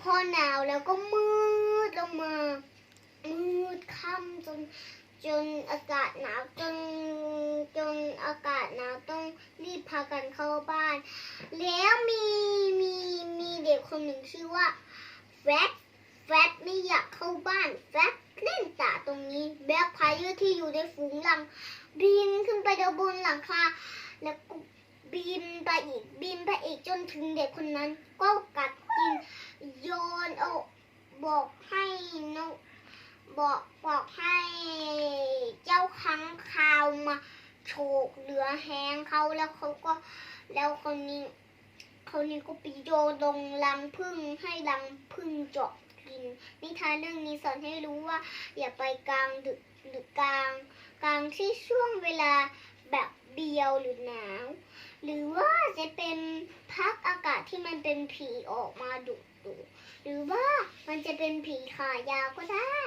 พอหนาวแล้วก็มืดลงมา มืดค่ำจนจนอากาศหนาวจนจนอากาศหนาวต้องรีบพากันเข้าบ้าน แล้วมีมีมีเด็กคนหนึ่งชื่อว่าแฟดแฟดไม่อยากเข้าบ้านแฟดเล่นตาตรงนี้แบ็คพายที่อยู่ในฝูงลัง บินขึ้นไปดบนหลังคาแล้วก็บินไปอีกบินไปอีกจนถึงเด็กคนนั้นก็กัดกิน โยนเอาบอกให้นกบอกบอกให้เจ้าค้างคาวมาโฉกเหลือแห้งเขาแล้วเขาก็แล้วคนนี้คนนี้ก็ไปโยนลงรังพึ่งให้รังพึ่งเจาะกิน นิทานเรื่องนี้สอนให้รู้ว่า อย่าไปกลางดึกหรือกลาง กลางที่ช่วงเวลา แบบเดียวหรือหนาว หรือว่าจะเป็นพักอากาศที่มันเป็นผีออกมาดุดุหรือว่ามันจะเป็นผีขายาวก็ได้